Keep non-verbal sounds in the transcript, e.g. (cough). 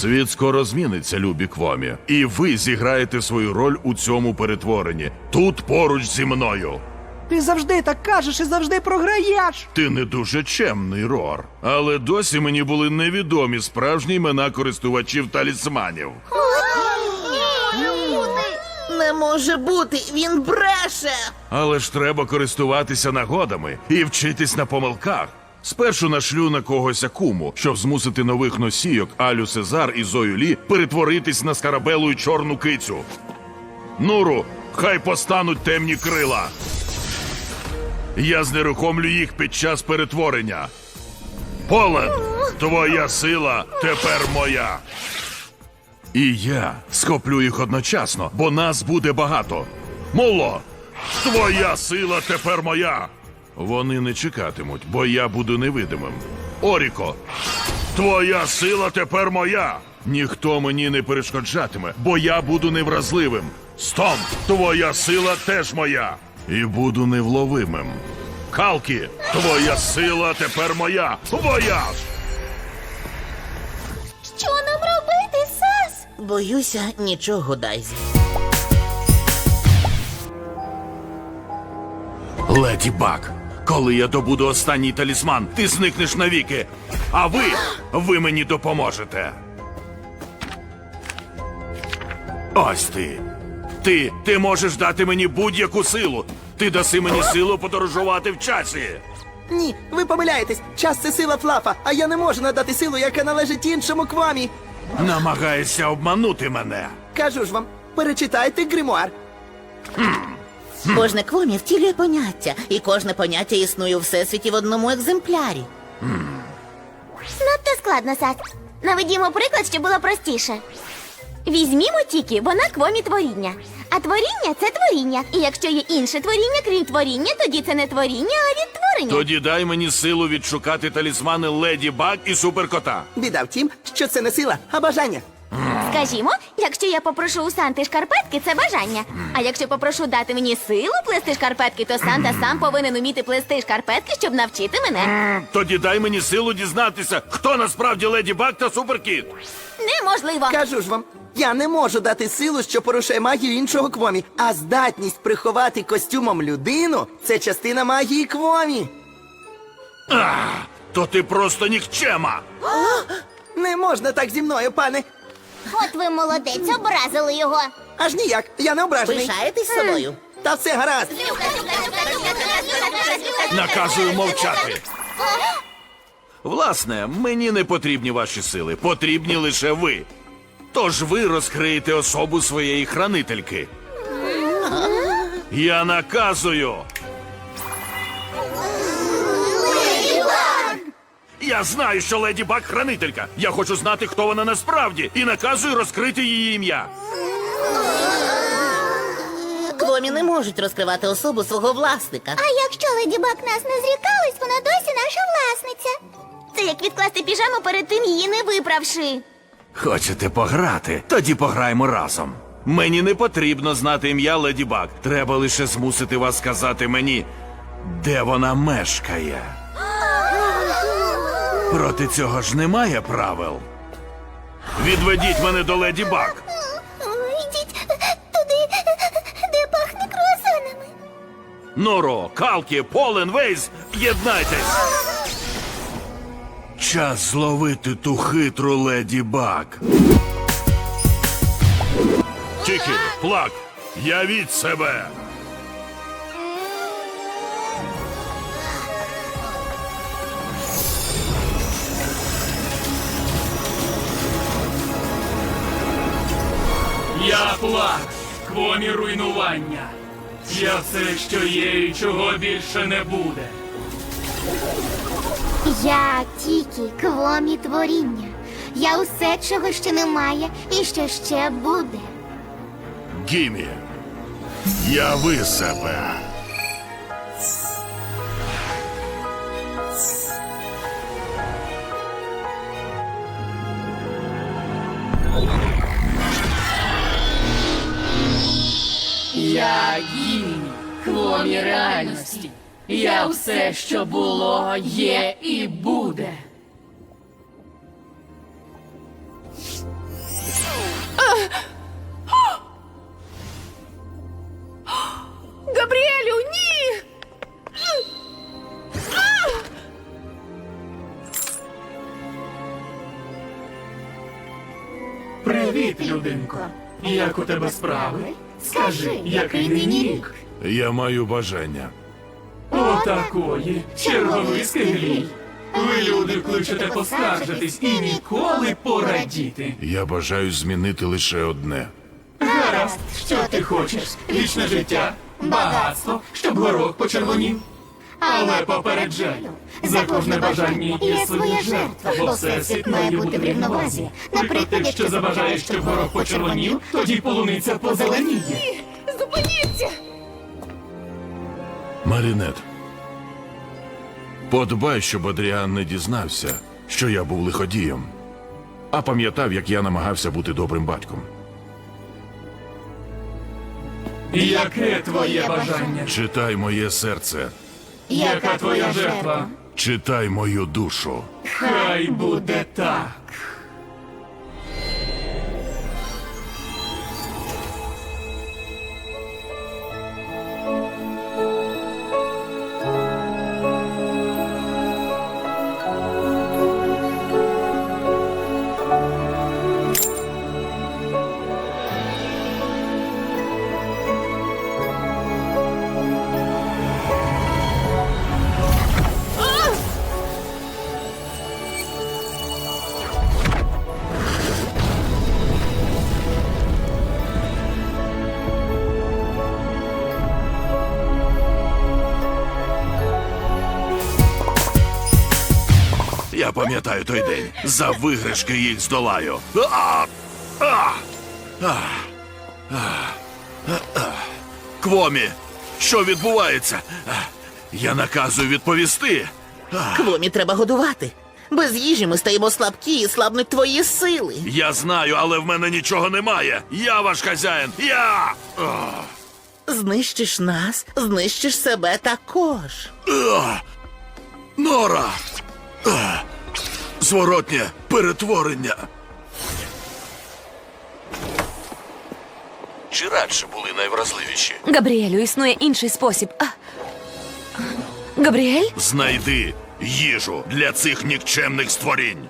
Світ скоро зміниться, любі Квомі, і ви зіграєте свою роль у цьому перетворенні тут поруч зі мною. Ти завжди так кажеш і завжди програєш. Ти не дуже чемний, Рор. Але досі мені були невідомі справжні імена користувачів талісманів. Не може бути, він бреше. Але ж треба користуватися нагодами і вчитись на помилках. Спершу нашлю на когось акуму, щоб змусити нових носійок Алю Сезар і Зою Лі перетворитись на скарабелу і чорну кицю. Нуру, хай постануть темні крила. Я знерухомлю їх під час перетворення. Полен, твоя сила тепер моя. І я схоплю їх одночасно, бо нас буде багато. Моло, твоя сила тепер моя. Вони не чекатимуть, бо я буду невидимим. Оріко, твоя сила тепер моя. Ніхто мені не перешкоджатиме, бо я буду невразливим. Стом, твоя сила теж моя. І буду невловимим. Калки, твоя сила тепер моя. Вояж! Що нам робити, Сас? Боюся, нічого Дайзі. Леді Баг, коли я добуду останній талісман, ти зникнеш навіки. А ви, ви мені допоможете. Ось ти. Ти, ти можеш дати мені будь-яку силу. Ти даси мені силу подорожувати в часі. Ні, ви помиляєтесь. Час це сила флафа, а я не можу надати силу, яка належить іншому квамі. Намагаєшся обманути мене. Кажу ж вам, перечитайте гримуар. Кожне квомі втілює поняття, і кожне поняття існує у всесвіті в одному екземплярі. Надто складно, Сас. Наведімо приклад, щоб було простіше. Візьмімо тільки, вона квомі творіння. А творіння це творіння. І якщо є інше творіння, крім творіння, тоді це не творіння, а відтворення. Тоді дай мені силу відшукати талісмани Леді Баг і Суперкота. Біда в тім, що це не сила, а бажання. Скажімо, якщо я попрошу у Санти шкарпетки, це бажання. А якщо попрошу дати мені силу плести шкарпетки, то Санта сам повинен уміти плести шкарпетки, щоб навчити мене. Тоді дай мені силу дізнатися, хто насправді Леді Баг та Суперкіт. Неможливо. Кажу ж вам, я не можу дати силу, що порушує магію іншого квомі, а здатність приховати костюмом людину це частина магії квомі. То ти просто нікчема. (gasps) Не можна так зі мною, пане. От ви молодець, образили його. Аж ніяк, я не ображений. Пишаєтесь собою? Та все гаразд. Наказую мовчати. Власне, мені не потрібні ваші сили, потрібні лише ви. Тож ви розкриєте особу своєї хранительки. Я наказую. Я знаю, що леді Баг хранителька. Я хочу знати, хто вона насправді, і наказую розкрити її ім'я. Квомі не можуть розкривати особу свого власника. А якщо леді Баг нас не зрікалась, вона досі наша власниця. Це як відкласти піжаму перед тим її не виправши. Хочете пограти? Тоді пограємо разом. Мені не потрібно знати ім'я Леді Баг. Треба лише змусити вас сказати мені, де вона мешкає. Проти цього ж немає правил. Відведіть мене до Леді Баг. Йдіть туди, де пахне круасанами. Норо, Калкі, Полен, Вейс, єднайтесь. Час зловити ту хитру Леді Баг. Тільки, плак, явіть себе. Плак, квомі руйнування. Я все, що є і чого більше не буде. Я тільки квомі творіння. Я усе, чого ще немає, і що ще буде. Гімі, яви себе. Я гімні, квомі реальності. Я все, що було, є і буде. Габріелю, ні! Привіт, людинко. Як у тебе справи? Скажи, який нині рік? Я маю бажання. Отакої. Черговий скиглій. Ви, люди, кличете поскаржитись і ніколи порадіти. Я бажаю змінити лише одне. Гаразд, що ти хочеш? Вічне життя, багатство, щоб горох почервонів. Але попереджаю, за кожне бажання є своя жертва, бо всесвіт має бути в рівновазі. Наприклад, якщо забажаєш, щоб горох почервонів, тоді полуниця позеленіє. Зупиніться! Марінет. Подбай, щоб Адріан не дізнався, що я був лиходієм, а пам'ятав, як я намагався бути добрим батьком. Яке твоє бажання? Читай моє серце, Яка твоя жертва? читай мою душу. Хай буде так. Я пам'ятаю той день. За виграшки їх здолаю. А! А! А! Квомі, що відбувається? Я наказую відповісти. Квомі треба годувати. Без їжі ми стаємо слабкі і слабнуть твої сили. Я знаю, але в мене нічого немає. Я ваш хазяїн. Я. Знищиш нас, знищиш себе також. Нора. А! Зворотнє перетворення. Чи радше були найвразливіші? Габріелю, існує інший спосіб. А... Габріель? Знайди їжу для цих нікчемних створінь.